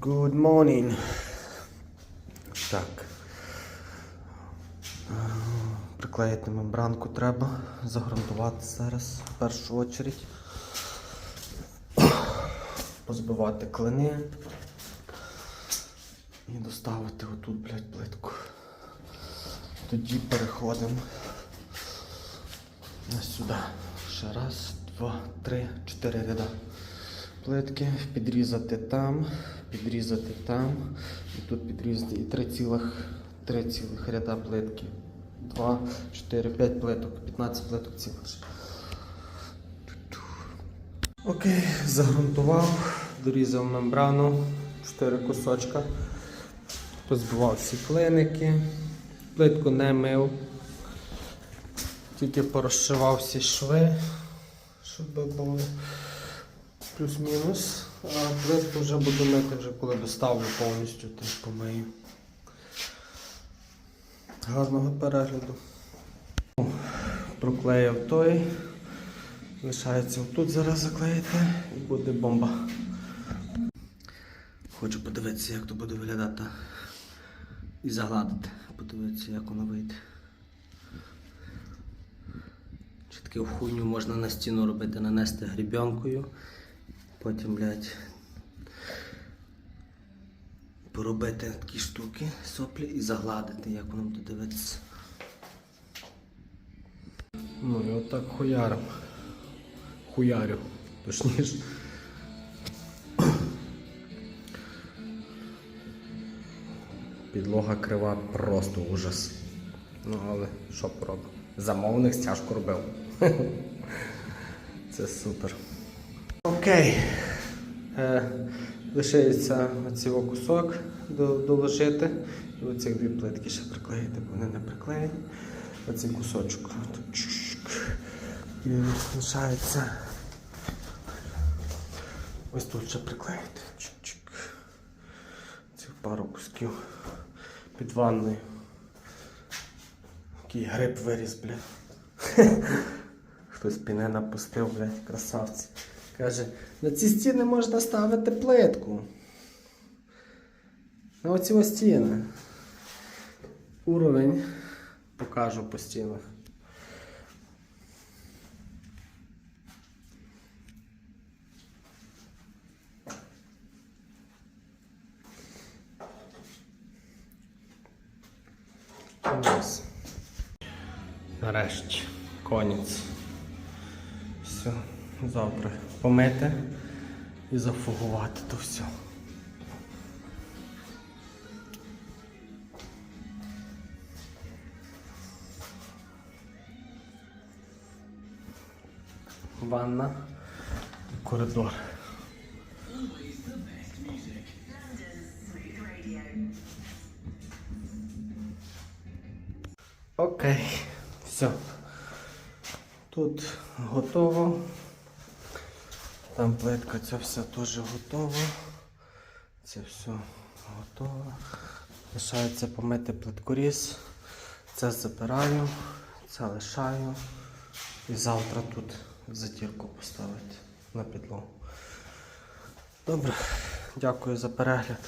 Good morning. Так. Е, Приклеїти мембранку треба, загрунтувати зараз в першу очередь. Позбивати клини і доставити отут, блядь, плитку. Тоді переходимо на сюди. Ще раз, два, три, чотири ряда. Плитки, підрізати там, підрізати там, і тут підрізати і три цілих, три цілих ряда плитки. Два, чотири, п'ять плиток, 15 плиток цілих. Окей, загрунтував, дорізав мембрану, 4 кусочка, позбивав всі клиники, плитку не мив, тільки порозшивав всі шви, щоб було плюс-мінус. А плитку вже буду мити, вже коли доставлю повністю, теж помию. Гарного перегляду. Проклеїв той. Лишається отут зараз заклеїти і буде бомба. Хочу подивитися, як то буде виглядати. І загладити. Подивитися, як воно вийде. Чи таку хуйню можна на стіну робити, нанести грібенкою. Потім, блядь, поробити такі штуки, соплі і загладити, як воно буде дивитися. Ну і отак хуяром. Хуярю, точніше. Підлога крива просто ужас. Ну, але що поробив? Замовник стяжку робив. Це супер. Окей. Е, лишається оцей кусок доложити. І оці дві плитки ще приклеїти, бо вони не приклеєні. Оцей кусочок. І лишається. Ось тут ще приклеїти. Цих пару кусків під ванною. Який гриб виріс, блядь. Хтось піне напустив, блядь, красавці. Каже, на ці стіни можна ставити плитку. На оці ось стіни. Уровень покажу по стінах. Ось. Нарешті. Конець. Все. Завтра помити і зафугувати то все. Ванна, коридор. Окей, все. Тут готово. Там плитка, це все теж готово. Це все готово. Лишається помити плиткоріз. Це забираю, це лишаю. І завтра тут затірку поставити на підлогу. Добре, дякую за перегляд.